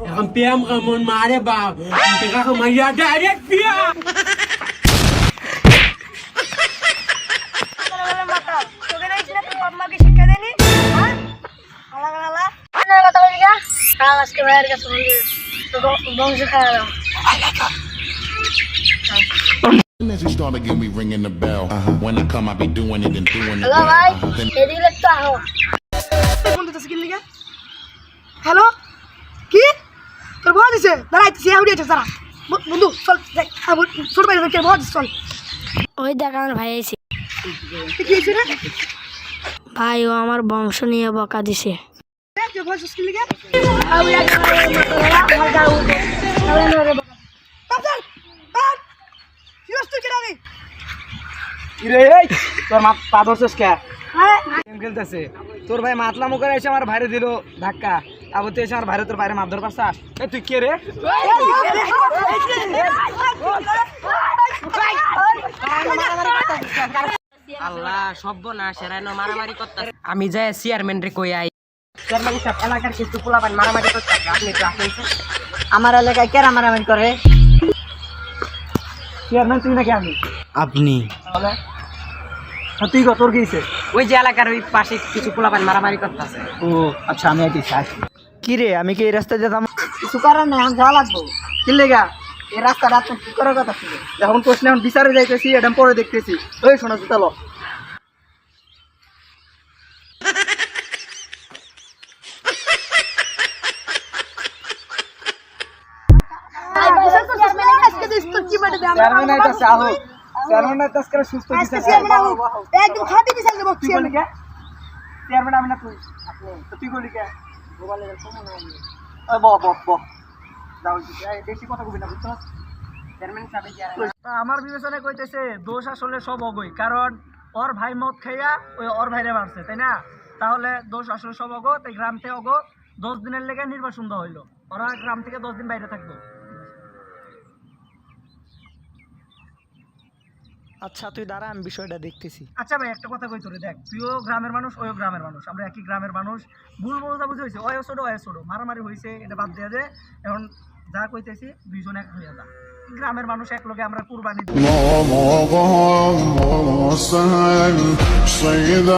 এখন প্রেম কেমন মারে বাপ দেখা মাইয়া ডাইরেক্ট হ্যাঁ আজকে ভাইয়ের কাছে বংশ খাওয়া As you started get me ringing the bell. When I come, I be doing it and doing it. ভাই Uh-huh. Then এদিকে একটু আহো ফোন দিতেছে কি লিগা হ্যালো কি দিছে দাঁড়াইতেছি দাঁড়া। বন্ধু চল ছোট ভাই চল। ওই দেখ আমার ভাই এসে। ভাই ও আমার বংশ নিয়ে বকা দিছে। তোর মা পা ধরছিস কে? গেম খেলতেছে। তোর ভাই মাতলামো করে এসে আমার ভাইরে দিল ধাক্কা। আবার তুই এসে আমার ভাইরে তোর বাইরে এ তুই কে রে? আল্লাহ সব্য না সেরাই মারামারি করতে আমি যাই চেয়ারম্যান রে কই আই? চেয়ারম্যান সব এলাকার কিছু পোলাপান মারামারি করতে আপনি একটু আসেন তো। আমার এলাকায় কেরা মারামারি করে? চেয়ারম্যান তুই নাকি আমি? আপনি? তুই কত তোর গিয়েছে ওই যে এলাকার ওই পাশে কিছু পোলাপান মারামারি করতেছে। ও আচ্ছা আমি আইছি কি রে আমি কি এই রাস্তায় যেতাম? কিছু করার নেই আমি যাওয়া লাগবো। কি লেগা? এই রাস্তাটা আপনার ঠিক করার কথা ছিল? যখন প্রশ্ন এখন বিচারে যাইতেছি এটা পরে দেখতেছি। ওই শোনো চলো সুস্থ আজকে বিচার চেয়ারম্যান আহো একদম খাঁটি বিচার তুই বলি কে? চেয়ারম্যান আমি না তুই। তুই বলি কে? আমার বিবেচনায় কইতেছে দোষ আসলে সব অগই কারণ ওর ভাই মদ খেয়া ওই ওর ভাইরে মারছে তাই না তাহলে দোষ আসলে সব অগো তাই গ্রাম থেকে অগো দশ দিনের লেগে নির্বাচন হইল ওরা গ্রাম থেকে দশ দিন বাইরে থাকব আচ্ছা তুই দাঁড়া আমি বিষয়টা দেখতেছি। আচ্ছা ভাই একটা কথা কই তোরে দেখ তুইও গ্রামের মানুষ ওইও গ্রামের মানুষ। আমরা একই গ্রামের মানুষ। ভুল বোঝাবুঝি হয়েছে ওয়ও ছোটো ওয়ও ছোটো। মারামারি হয়েছে এটা বাদ দেওয়া যায় এখন যা কইতেছি দুইজন এক হইয়া যা। গ্রামের মানুষ এক লোকে আমরা কুরবানি